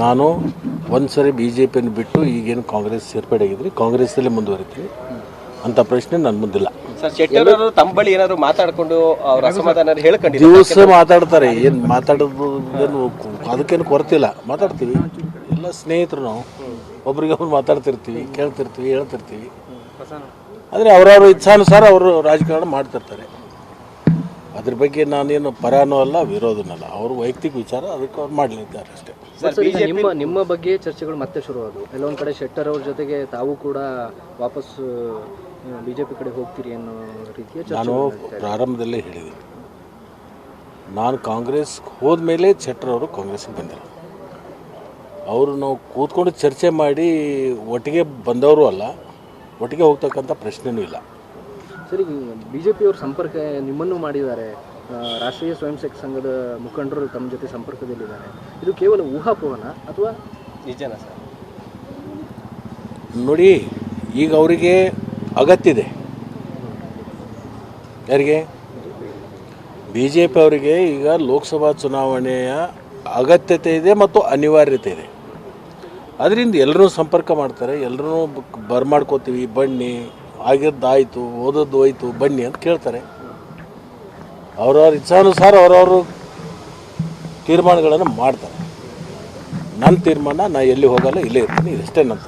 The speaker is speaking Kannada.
ನಾನು ಒಂದು ಸರಿ ಬಿ ಜೆ ಪಿಯನ್ನು ಬಿಟ್ಟು ಈಗೇನು ಕಾಂಗ್ರೆಸ್ ಸೇರ್ಪಡೆ ಆಗಿದ್ರಿ ಕಾಂಗ್ರೆಸ್ಸಲ್ಲೇ ಮುಂದುವರಿತೀನಿ ಅಂಥ ಪ್ರಶ್ನೆ ನನ್ನ ಮುಂದಿಲ್ಲ. ಸರ್ ಶೆಟ್ಟರ್ ಅವರು ತಮ್ಮ ಬಳಿ ಏನಾದ್ರು ಮಾತಾಡ್ಕೊಂಡು ಅವ್ರ ಅಸಮಾಧಾನ ಹೇಳ್ಕೊಂಡಿದ್ರು? ದಿವಸ ಮಾತಾಡ್ತಾರೆ ಏನು ಮಾತಾಡೋದು ಏನು ಅದಕ್ಕೇನು ಕೊರತಿಲ್ಲ ಮಾತಾಡ್ತೀವಿ. ಎಲ್ಲ ಸ್ನೇಹಿತರು ನಾವು. ಒಬ್ರಿಗೊಬ್ರು ಮಾತಾಡ್ತಿರ್ತೀವಿ ಕೇಳ್ತಿರ್ತೀವಿ ಹೇಳ್ತಿರ್ತೀವಿ. ಆದರೆ ಅವರವ್ರ ಇಚ್ಛಾನುಸಾರ ಅವರು ರಾಜಕಾರಣ ಮಾಡ್ತಿರ್ತಾರೆ. ಅದ್ರ ಬಗ್ಗೆ ನಾನೇನು ಪರಾನೂ ಅಲ್ಲ ವಿರೋಧನಲ್ಲ ಅವ್ರ ವೈಯಕ್ತಿಕ ವಿಚಾರ ಅದಕ್ಕೆ ಅವ್ರು ಮಾಡಲಿದ್ದಾರೆ ಅಷ್ಟೇ. ನಿಮ್ಮ ನಿಮ್ಮ ಬಗ್ಗೆ ಚರ್ಚೆಗಳು ಮತ್ತೆ ಶುರುವಾದವು ಕೆಲವೊಂದು ಕಡೆ ಶೆಟ್ಟರ್ ಅವ್ರ ಜೊತೆಗೆ ತಾವು ಕೂಡ ವಾಪಸ್ ಬಿಜೆಪಿ ಕಡೆ ಹೋಗ್ತೀರಿ ಅನ್ನೋ ರೀತಿಯ ನಾನು ಪ್ರಾರಂಭದಲ್ಲೇ ಹೇಳಿದೆ ನಾನು ಕಾಂಗ್ರೆಸ್ ಹೋದ್ಮೇಲೆ ಶೆಟ್ಟರ್ ಅವರು ಕಾಂಗ್ರೆಸ್ಗೆ ಬಂದಿಲ್ಲ. ಅವರು ನಾವು ಕೂತ್ಕೊಂಡು ಚರ್ಚೆ ಮಾಡಿ ಒಟ್ಟಿಗೆ ಬಂದವರು ಅಲ್ಲ ಒಟ್ಟಿಗೆ ಹೋಗ್ತಕ್ಕಂಥ ಪ್ರಶ್ನೆನೂ ಇಲ್ಲ. ಸರಿ ಬಿ ಜೆ ಪಿಯವ್ರ ಸಂಪರ್ಕ ನಿಮ್ಮನ್ನು ಮಾಡಿದ್ದಾರೆ. ರಾಷ್ಟ್ರೀಯ ಸ್ವಯಂ ಸೇವಕ ಸಂಘದ ಮುಖಂಡರು ತಮ್ಮ ಜೊತೆ ಸಂಪರ್ಕದಲ್ಲಿದ್ದಾರೆ. ಇದು ಕೇವಲ ಊಹಾಪೋಹನ ಅಥವಾ ನಿಜನ ಸರ್? ನೋಡಿ ಈಗ ಅವರಿಗೆ ಅಗತ್ಯ ಇದೆ ಯಾರಿಗೆ? ಬಿ ಜೆ ಪಿ ಅವರಿಗೆ ಈಗ ಲೋಕಸಭಾ ಚುನಾವಣೆಯ ಅಗತ್ಯತೆ ಇದೆ ಮತ್ತು ಅನಿವಾರ್ಯತೆ ಇದೆ. ಅದರಿಂದ ಎಲ್ಲರೂ ಸಂಪರ್ಕ ಮಾಡ್ತಾರೆ ಎಲ್ಲರೂ ಬರ್ಮಾಡ್ಕೋತೀವಿ ಬನ್ನಿ. ಆಗಿದ್ದಾಯಿತು ಓದದ್ದು ಹೋಯ್ತು, ಬನ್ನಿ ಅಂತ ಕೇಳ್ತಾರೆ. ಅವ್ರವ್ರ ಇಚ್ಛಾನುಸಾರ ಅವ್ರವರು ತೀರ್ಮಾನಗಳನ್ನು ಮಾಡ್ತಾರೆ. ನನ್ನ ತೀರ್ಮಾನ ನಾ ಎಲ್ಲಿ ಹೋಗಲ್ಲ, ಇಲ್ಲೇ ಇರ್ತೀನಿ ಇದಷ್ಟೇ ನನ್ನ